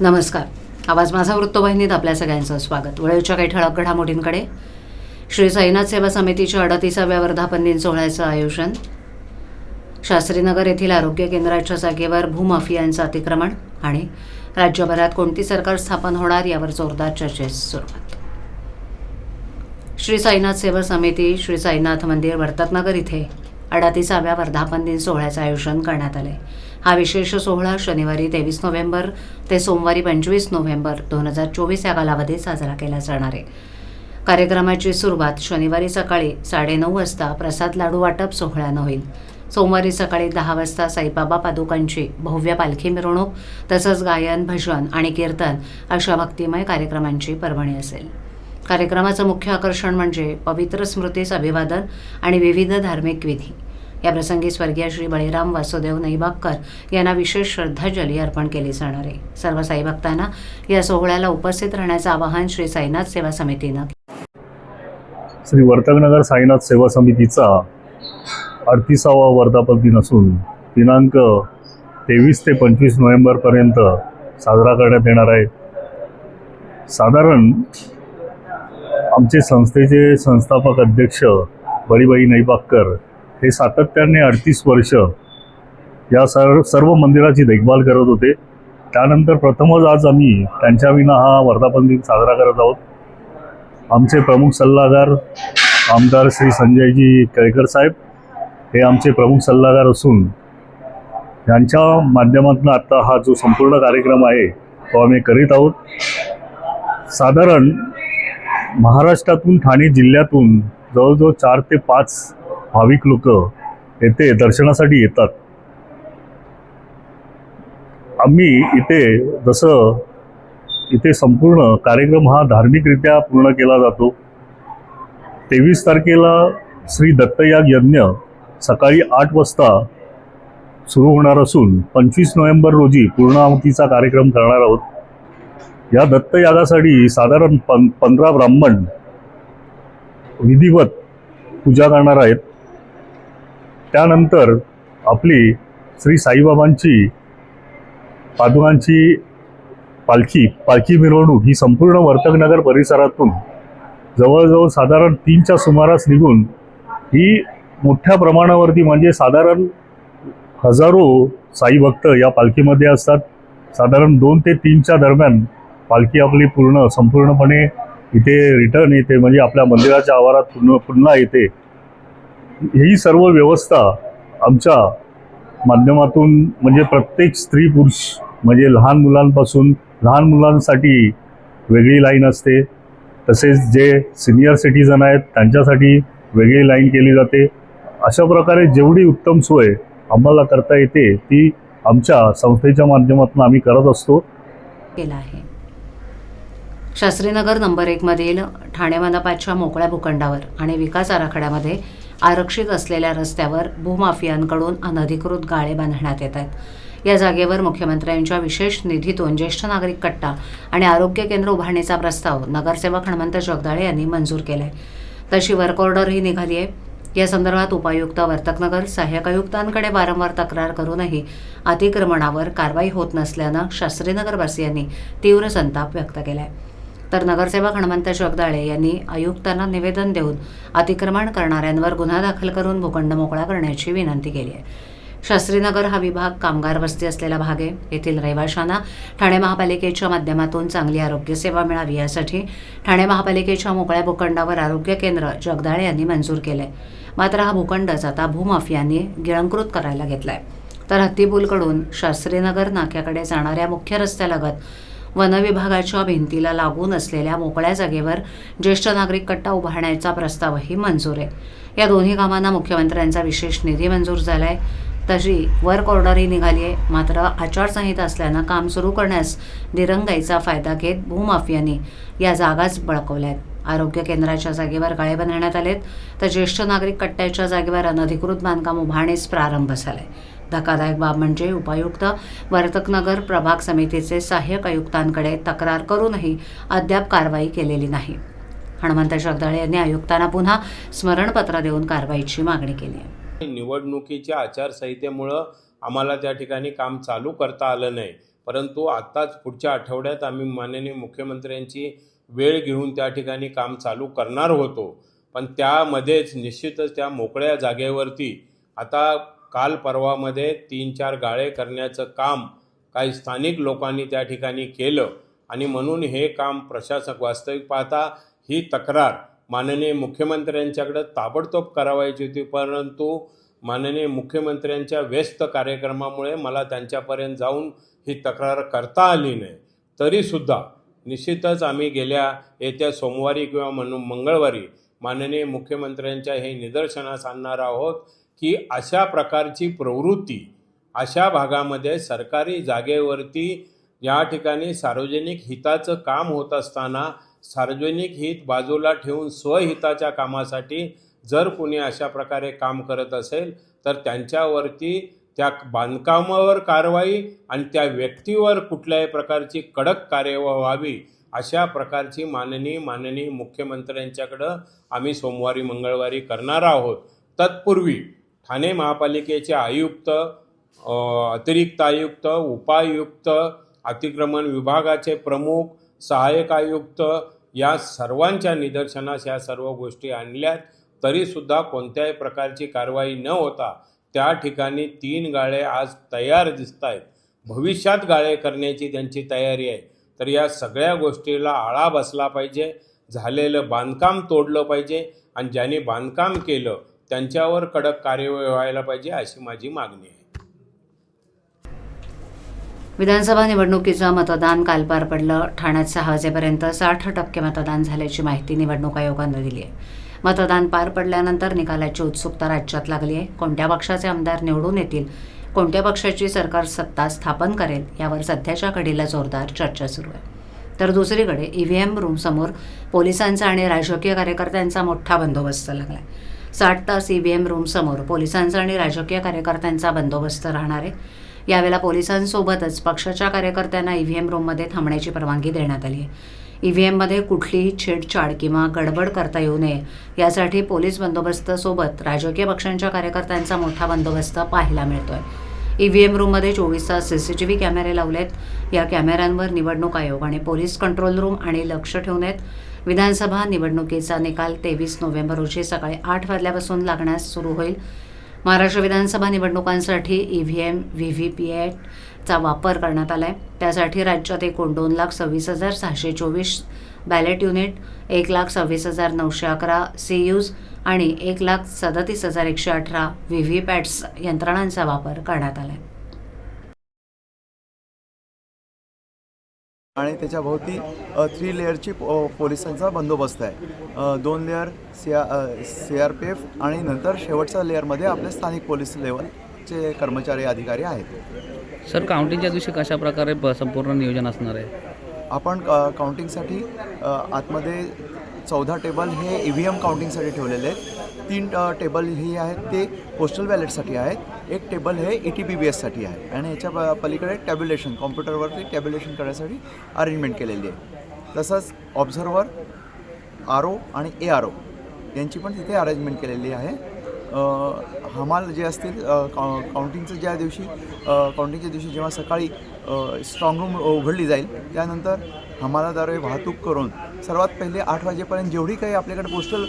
नमस्कार. आवाज माझा वृत्तवाहिनीत आपल्या सगळ्यांचं स्वागत. वेळेच्या काही ठळक घडामोडींकडे. श्री साईनाथ सेवा समितीच्या अडतीसाव्या वर्धापन दिन सोहळ्याचं आयोजन. शास्त्रीनगर येथील आरोग्य केंद्राच्या जागेवर भूमाफियांचं अतिक्रमण आणि राज्यभरात कोणती सरकार स्थापन होणार यावर जोरदार चर्चेस सुरुवात. श्री साईनाथ सेवा समिती श्री साईनाथ मंदिर वर्तकनगर इथे अडतीसाव्या वर्धापन दिन सोहळ्याचं आयोजन करण्यात आले हा विशेष सोहळा शनिवारी तेवीस नोव्हेंबर ते सोमवारी पंचवीस नोव्हेंबर दोन हजार चोवीस या कालावधीत साजरा केला जाणार आहे. कार्यक्रमाची सुरुवात शनिवारी सकाळी साडेनऊ वाजता प्रसाद लाडू वाटप सोहळ्यानं होईल. सोमवारी सकाळी दहा वाजता साईबाबा पादुकांची भव्य पालखी मिरवणूक तसंच गायन भजन आणि कीर्तन अशा भक्तिमय कार्यक्रमांची पर्वणी असेल. कार्यक्रमाचं मुख्य आकर्षण म्हणजे पवित्र स्मृतीस अभिवादन आणि विविध धार्मिक विधी. या प्रसंगी स्वर्गीय श्री बळीराम वासुदेव नैबागकर यांना विशेष श्रद्धांजली अर्पण केली जाणार आहे. सर्व साईभक्तांना या सोहळ्याला उपस्थित राहण्याचं आवाहन श्री साईनाथ सेवा समितीनं श्री वर्तकनगर साईनाथ सेवा समितीचा अडतीसावा वर्धापन दिन असून दिनांक तेवीस ते पंचवीस नोव्हेंबरपर्यंत साजरा करण्यात येणार आहे. साधारण आमचे संस्थेचे संस्थापक अध्यक्ष बळीबाई नैबागकर हे सातत्याने अडतीस वर्ष या सर सर्व मंदिराची देखभाल करत होते. त्यानंतर प्रथमच आज आम्ही त्यांच्या विना हा वर्धापन दिन साजरा करत आहोत. आमचे प्रमुख सल्लागार आमदार श्री संजयजी केळकर साहेब हे आमचे प्रमुख सल्लागार असून यांच्या माध्यमातून आता हा जो संपूर्ण कार्यक्रम आहे तो आम्ही करीत आहोत. साधारण महाराष्ट्रातून ठाणे जिल्ह्यातून जवळजवळ चार ते पाच भाविक लोक येथे दर्शनासाठी येतात. आम्ही इथे जसं इथे संपूर्ण कार्यक्रम हा धार्मिकरित्या पूर्ण केला जातो. तेवीस तारखेला श्री दत्तयाग यज्ञ सकाळी आठ वाजता सुरू होणार असून पंचवीस नोव्हेंबर रोजी पूर्णाहुतीचा कार्यक्रम करणार आहोत. या दत्तयागासाठी साधारण पं पंधरा ब्राह्मण विधिवत पूजा करणार आहेत. त्यानंतर आपली श्री साईबाबांची पादुकांची पालखी पालखी मिरवणूक ही संपूर्ण वर्तकनगर परिसरातून जवळजवळ साधारण तीनच्या सुमारास निघून ही मोठ्या प्रमाणावरती म्हणजे साधारण हजारो साई भक्त या पालखीमध्ये असतात. साधारण दोन ते तीनच्या दरम्यान पालखी आपली पूर्ण संपूर्णपणे इथे रिटर्न येते म्हणजे आपल्या मंदिराच्या आवारात पूर्ण पुन्हा येते. ही सर्व व्यवस्था आमच्या माध्यमातून म्हणजे प्रत्येक स्त्री पुरुष म्हणजे लहान मुलांपासून लहान मुलांसाठी वेगळी लाईन असते. तसेच जे सिनियर सिटीजन आहेत त्यांच्यासाठी वेगळी लाईन केली जाते. अशा प्रकारे जेवढी उत्तम सोय आम्हाला करता येते ती आमच्या संस्थेच्या माध्यमातून आम्ही करत असतो. केला आहे. शास्त्रीनगर नंबर एकमधील ठाणे मनपाच्या मोकळ्या भूखंडावर आणि विकास आराखड्यामध्ये आरक्षित असलेल्या रस्त्यावर भूमाफियांकडून अनधिकृत गाळे बांधण्यात येत आहेत. या जागेवर मुख्यमंत्र्यांच्या विशेष निधीतून ज्येष्ठ नागरिक कट्टा आणि आरोग्य केंद्र उभारणीचा प्रस्ताव नगरसेवक हनुमंत जगदाळे यांनी मंजूर केला आहे तशी वर्क ऑर्डरही निघाली आहे या संदर्भात उपायुक्त वर्तकनगर सहाय्यक आयुक्तांकडे वारंवार तक्रार करूनही अतिक्रमणावर कारवाई होत नसल्यानं शास्त्रीनगरवासियांनी तीव्र संताप व्यक्त केला आहे तर नगरसेवक हनुमंत जगदाळे यांनी आयुक्तांना निवेदन देऊन अतिक्रमण करणाऱ्यांवर गुन्हा दाखल करून भूखंड मोकळा करण्याची विनंती केली आहे. शास्त्रीनगर हा विभाग कामगार वस्ती असलेला भाग आहे. येथील रहिवाशांना ठाणे महापालिकेच्या माध्यमातून चांगली आरोग्य सेवा मिळावी यासाठी ठाणे महापालिकेच्या मोकळ्या भूखंडावर आरोग्य केंद्र जगदाळे यांनी मंजूर केलंय. मात्र हा भूखंडच आता भूमाफियांनी गिळंकृत करायला घेतलाय. तर हत्तीपूलकडून शास्त्रीनगर नाक्याकडे जाणाऱ्या मुख्य रस्त्यालगत वनविभागाच्या भिंतीला लागून असलेल्या मोकळ्या जागेवर ज्येष्ठ नागरिक कट्टा उभारण्याचा प्रस्तावही मंजूर आहे. या दोन्ही कामांना मुख्यमंत्र्यांचा विशेष निधी मंजूर झाला आहे तशी वर्क ऑर्डरही निघाली आहे. मात्र आचारसंहिता असल्यानं काम सुरू करण्यास दिरंगाईचा फायदा घेत भूमाफियांनी या जागाच बळकवल्या आहेत. आरोग्य केंद्राच्या जागेवर गाळे बांधण्यात आलेत. तर ज्येष्ठ नागरिक कट्ट्याच्या जागेवर अनधिकृत बांधकाम उभारणीस प्रारंभ झाला आहे धक्कादायक बाब म्हणजे उपायुक्त वर्तकनगर प्रभाग समितीचे सहाय्यक आयुक्तांकडे तक्रार करूनही अद्याप कारवाई केलेली नाही. हनुमंत जगदाळे यांनी आयुक्तांना पुन्हा स्मरणपत्र देऊन कारवाईची मागणी केली आहे. निवडणुकीच्या आचारसंहितेमुळं आम्हाला त्या ठिकाणी काम चालू करता आलं नाही. परंतु आत्ताच पुढच्या आठवड्यात आम्ही माननीय मुख्यमंत्र्यांची वेळ घेऊन त्या ठिकाणी काम चालू करणार होतो. पण त्यामध्येच निश्चितच त्या मोकळ्या जागेवरती आता काल परवामध्ये तीन चार गाळे करण्याचं काम काही स्थानिक लोकांनी त्या ठिकाणी केलं. आणि म्हणून हे काम प्रशासक वास्तविक पाहता ही तक्रार माननीय मुख्यमंत्र्यांच्याकडं ताबडतोब करावायची होती. परंतु माननीय मुख्यमंत्र्यांच्या व्यस्त कार्यक्रमामुळे मला त्यांच्यापर्यंत जाऊन ही तक्रार करता आली नाही. तरीसुद्धा निश्चितच आम्ही गेल्या येत्या सोमवारी किंवा म्हणून मंगळवारी माननीय मुख्यमंत्र्यांच्या हे निदर्शनास आणणार आहोत. की अशा प्रकारची प्रवृत्ती अशा भागामध्ये सरकारी जागेवरती या ठिकाणी सार्वजनिक हिताचं काम होत असताना सार्वजनिक हित बाजूला ठेवून स्वहिताच्या कामासाठी जर कोणी अशा प्रकारे काम करत असेल तर त्यांच्यावरती त्या बांधकामावर कारवाई आणि त्या व्यक्तीवर कुठल्याही प्रकारची कडक कार्यवाही व्हावी अशा प्रकारची माननी माननीय मुख्यमंत्र्यांच्याकडं आम्ही सोमवारी मंगळवारी करणार आहोत. तत्पूर्वी ठाणे महापालिकेचे आयुक्त अतिरिक्त आयुक्त उपायुक्त अतिक्रमण विभागाचे प्रमुख सहाय्यक आयुक्त या सर्वांच्या निदर्शनास या सर्व गोष्टी आणल्यात. तरीसुद्धा कोणत्याही प्रकारची कारवाई न होता त्या ठिकाणी तीन गाळे आज तयार दिसत आहेत भविष्यात गाळे करण्याची त्यांची तयारी आहे. तर या सगळ्या गोष्टीला आळा बसला पाहिजे. झालेलं बांधकाम तोडलं पाहिजे. आणि ज्यांनी बांधकाम केलं त्यांच्यावर कडक कार्यवाही व्हायला पाहिजे अशी माझी मागणी आहे. विधानसभा निवडणुकीचं मतदान काल पार पडलं. ठाण्यात सहा वाजेपर्यंत साठ टक्के मतदान झाल्याची माहिती निवडणूक आयोगानं दिली आहे. मतदान पार पडल्यानंतर निकालाची उत्सुकता राज्यात लागली आहे. कोणत्या पक्षाचे आमदार निवडून येतील कोणत्या पक्षाची सरकार सत्ता स्थापन करेल यावर सध्याच्या घडीला जोरदार चर्चा सुरू आहे. तर दुसरीकडे ईव्हीएम रूमसमोर पोलिसांचा आणि राजकीय कार्यकर्त्यांचा मोठा बंदोबस्त लागलाय. साठ तास ईव्हीएम रूमसमोर पोलिसांचा आणि राजकीय कार्यकर्त्यांचा बंदोबस्त राहणार आहे. यावेळेला पोलिसांसोबतच पक्षाच्या कार्यकर्त्यांना ईव्हीएम रूममध्ये थांबण्याची परवानगी देण्यात आली आहे. ईव्हीएममध्ये कुठलीही छेडछाड किंवा गडबड करता येऊ नये यासाठी पोलीस बंदोबस्तासोबत राजकीय पक्षांच्या कार्यकर्त्यांचा मोठा बंदोबस्त पाहायला मिळतोय. ईव्हीएम रूममध्ये चोवीस तास सी सी टी व्ही कॅमेरे लावलेत. या कॅमेऱ्यांवर निवडणूक आयोग आणि पोलीस कंट्रोल रूम आणि लक्ष ठेवून आहेत. विधानसभा निवडणुकीचा निकाल तेवीस नोव्हेंबर रोजी सकाळी आठ वाजल्यापासून लागण्यास सुरू होईल. महाराष्ट्र विधानसभा निवडणुकांसाठी E V M V V P एटचा वापर करण्यात आला आहे त्यासाठी राज्यात एकूण दोन लाख सव्वीस हजार सहाशे चोवीस बॅलेट युनिट एक लाख सव्वीस हजार नऊशे अकरा सी यूज आणि एक लाख सदतीस हजार एकशे अठरा व्ही व्ही पॅट्स यंत्रणांचा वापर करण्यात आला आहे आणि त्याच्या भोवती थ्री लेअरची पो पोलिसांचा बंदोबस्त आहे. दोन layer C R C R P F आणि नंतर शेवटच्या लेअरमध्ये आपले स्थानिक पोलीस लेवलचे कर्मचारी अधिकारी आहेत. सर काउंटिंगच्या दिवशी कशा प्रकारे संपूर्ण नियोजन असणार आहे? आपण काउंटिंगसाठी आतमध्ये चौदा टेबल हे ई व्ही एम काउंटिंगसाठी ठेवलेले आहेत. तीन टेबल ही आहेत ते पोस्टल बॅलेटसाठी आहेत. एक टेबल हे ई टी पी बी एससाठी आहे. आणि याच्या पलीकडे टॅब्युलेशन कॉम्प्युटरवरती टॅब्युलेशन करण्यासाठी अरेंजमेंट केलेली आहे. तसंच ऑब्झर्वर आर ओ आणि ए आर ओ यांची पण तिथे अरेंजमेंट केलेली आहे. हमाल जे असतील काउ काउंटिंगचं ज्या दिवशी काउंटिंगच्या दिवशी जेव्हा सकाळी स्ट्रॉंग रूम उघडली जाईल त्यानंतर हमालाद्वारे वाहतूक करून सर्वात पहिले आठ वाजेपर्यंत जेवढी काही आपल्याकडे पोस्टल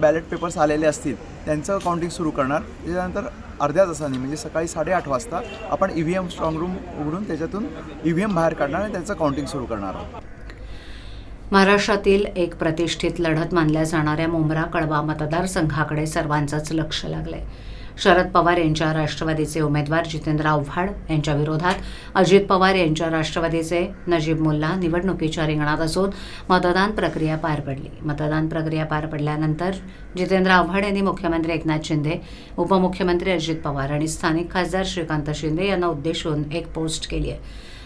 बॅलेट पेपर्स आलेले असतील त्यांचं काउंटिंग सुरू करणार. त्याच्यानंतर अर्ध्या तासाने म्हणजे सकाळी साडेआठ वाजता आपण E V M strong room उघडून त्याच्यातून ई व्ही एम बाहेर काढणार आणि त्याचं काउंटिंग सुरू करणार आहोत. महाराष्ट्रातील एक प्रतिष्ठित लढत मानल्या जाणाऱ्या मुंब्रा कळवा मतदारसंघाकडे सर्वांचंच लक्ष लागलंय. शरद पवार यांच्या राष्ट्रवादीचे उमेदवार जितेंद्र आव्हाड यांच्या विरोधात अजित पवार यांच्या राष्ट्रवादीचे नजीब मुल्ला निवडणुकीच्या रिंगणात असून मतदान प्रक्रिया पार पडली. मतदान प्रक्रिया पार पडल्यानंतर जितेंद्र आव्हाड यांनी मुख्यमंत्री एकनाथ शिंदे उपमुख्यमंत्री अजित पवार आणि स्थानिक खासदार श्रीकांत शिंदे यांना उद्देशून एक पोस्ट केली आहे.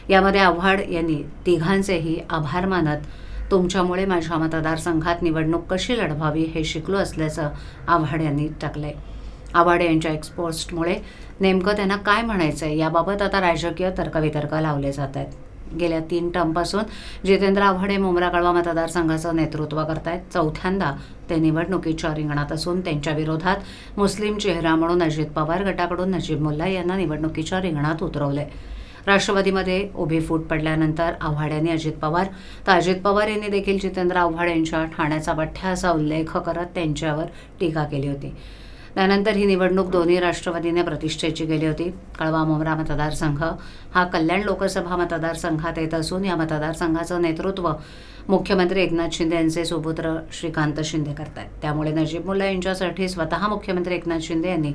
यामध्ये आव्हाड यांनी तिघांचेही आभार मानत तुमच्यामुळे माझ्या मतदारसंघात निवडणूक कशी लढवावी हे शिकलो असल्याचं आव्हाड यांनी टाकलंय. आव्हाड यांच्या एक्सपोस्टमुळे नेमकं त्यांना काय म्हणायचं आहे याबाबत आता राजकीय तर्कवितर्क लावले जात आहेत. गेल्या तीन टर्मपासून जितेंद्र आव्हाडे हे मुंब्रा कळवा मतदारसंघाचं नेतृत्व करतायत. चौथ्यांदा ते निवडणुकीच्या रिंगणात असून त्यांच्या विरोधात मुस्लिम चेहरा म्हणून अजित पवार गटाकडून नजीब मुल्ला यांना निवडणुकीच्या रिंगणात उतरवलं आहे राष्ट्रवादीमध्ये उभी फूट पडल्यानंतर आव्हाड यांनी अजित पवार तर अजित पवार यांनी देखील जितेंद्र आव्हाड यांच्या ठाण्याचा बठ्ठा असा उल्लेख करत त्यांच्यावर टीका केली होती. त्यानंतर ही निवडणूक दोन्ही राष्ट्रवादीने प्रतिष्ठेची गेली होती. कळवा मोमरा मतदारसंघ हा कल्याण लोकसभा मतदारसंघात येत असून या मतदारसंघाचं नेतृत्व मुख्यमंत्री एकनाथ शिंदे यांचे सुपुत्र श्रीकांत शिंदे करतात त्यामुळे नजीब मुल्ला यांच्यासाठी स्वतः मुख्यमंत्री एकनाथ शिंदे यांनी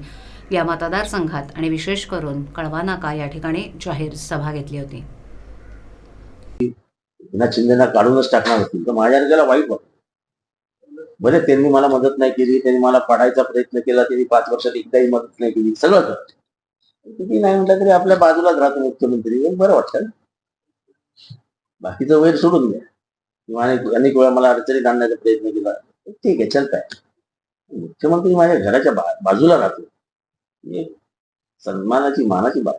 या मतदारसंघात आणि विशेष करून कळवा नाका या ठिकाणी जाहीर सभा घेतली होती? शिंदेना काढूनच टाकणार होती. तर माझ्या त्याला वाईट वाटत बरे त्यांनी मला मदत नाही केली त्यांनी मला पडायचा प्रयत्न केला त्यांनी पाच वर्षात एकदाही मदत नाही केली सगळं किती नाही म्हटलं तरी आपल्या बाजूलाच राहतो मुख्यमंत्री बरं वाटतं. बाकीचं वैर सोडून द्या. किंवा अनेक अनेक वेळा मला अडचणीत आणण्याचा प्रयत्न केला. ठीक आहे चलताय मुख्यमंत्री माझ्या घराच्या बाजूला राहतो ही एक सन्मानाची मानाची बाब.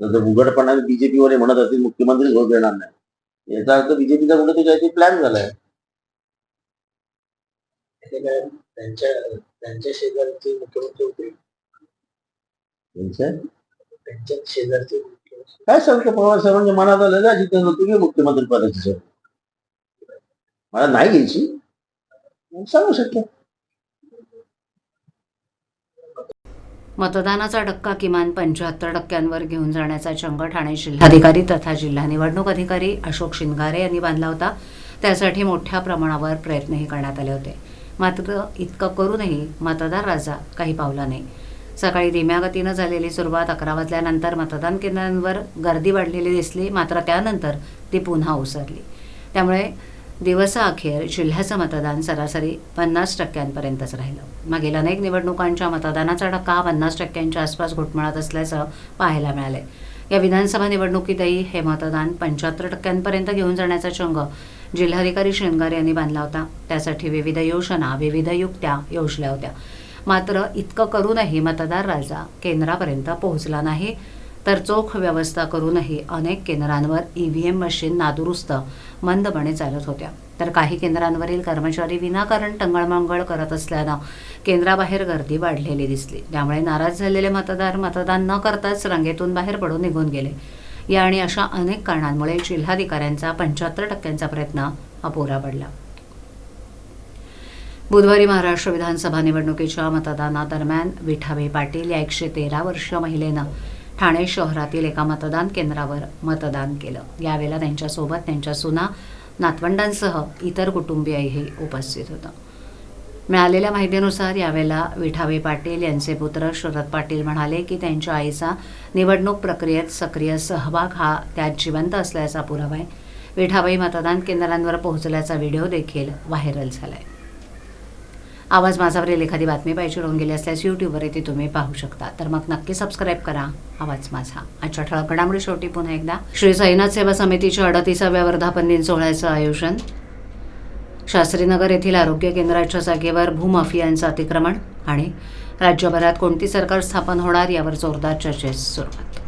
जर उघडपणाने बीजेपी वर म्हणत असतील मुख्यमंत्री झोप देणार नाही. याचा अर्थ बीजेपीचा कुठे काहीतरी प्लॅन झालाय. त्यांच्या त्यांच्या शेजारचे मुख्यमंत्री होते? त्यांच्या? त्यांच्या शेजारचे मुख्यमंत्री. काय सांगतो पवार साहेबांच्या मनात आलं ना जितेंद्र तुम्ही मुख्यमंत्री पदाची सर मला नाही घ्यायची. सांगू शकतो. मतदानाचा टक्का किमान पंच्याहत्तर टक्क्यांवर घेऊन जाण्याचा चंग ठाणे जिल्हाधिकारी तथा जिल्हा निवडणूक अधिकारी अशोक शिंगारे यांनी बांधला होता. त्यासाठी मोठ्या प्रमाणावर प्रयत्नही करण्यात आले होते. मात्र इतकं करूनही मतदार राजा काही पावला नाही. सकाळी धीम्या गतीनं झालेली सुरुवात अकरा वाजल्यानंतर मतदान केंद्रांवर गर्दी वाढलेली दिसली मात्र त्यानंतर ती पुन्हा ओसरली. त्यामुळे दिवसाअखेर जिल्ह्याचं मतदान सरासरी पन्नास टक्क्यांपर्यंतच राहिलं. मागील अनेक निवडणुकांच्या मतदानाचा टक्का पन्नास टक्क्यांच्या आसपास घुटमळत असल्याचं पाहायला मिळालंय. या विधानसभा निवडणुकीतही हे मतदान पंच्याहत्तर टक्क्यांपर्यंत घेऊन जाण्याचा चंग जिल्हाधिकारी शेंगार यांनी बांधला होता. त्यासाठी विविध योजना विविध युक्त्या योजल्या होत्या. मात्र इतकं करूनही मतदार राजा केंद्रापर्यंत पोहोचला नाही. तर चोख व्यवस्था करूनही अनेक केंद्रांवर ई एम मशीन नादुरुस्त मंदपणे चालत होत्या. तर काही केंद्रांवरील कर्मचारी विनाकारण टंगळमंगळ करत असल्यानं केंद्राबाहेर गर्दी वाढलेली दिसली. त्यामुळे नाराज झालेले मतदार मतदान न करताच रांगेतून बाहेर पडून निघून गेले. या आणि अशा अनेक कारणांमुळे जिल्हाधिकाऱ्यांचा पंच्याहत्तर टक्क्यांचा प्रयत्न अपुरा पडला. बुधवारी महाराष्ट्र विधानसभा निवडणुकीच्या मतदानादरम्यान विठाबाई पाटील या एकशे तेरा वर्ष महिलेनं ठाणे शहरातील एका मतदान केंद्रावर मतदान केलं. यावेळेला त्यांच्यासोबत त्यांच्या सुना नातवंडांसह इतर कुटुंबीयही उपस्थित होतं. मिळालेल्या माहितीनुसार यावेळेला विठाबाई पाटील यांचे पुत्र शरद पाटील म्हणाले की त्यांच्या आईचा निवडणूक प्रक्रियेत सक्रिय सहभाग हा त्यात जिवंत असल्याचा पुरावा आहे. विठाबाई मतदान केंद्रांवर पोहोचल्याचा व्हिडिओ देखील व्हायरल झाला आहे आवाज माझावरील एखादी बातमी पाहिजे होऊन गेली असल्यास यूट्यूबवर ती तुम्ही पाहू शकता. तर मग नक्की सबस्क्राईब करा. आवाज माझा. आजच्या ठळक घडामोडी शेवटी पुन्हा एकदा. श्री साईनाथ सेवा समितीच्या अडतीसाव्या वर्धापन दिन सोहळ्याचं आयोजन. शास्त्रीनगर येथील आरोग्य केंद्राच्या जागेवर भूमाफियांचं अतिक्रमण आणि राज्यभरात कोणती सरकार स्थापन होणार यावर जोरदार चर्चेस सुरुवात.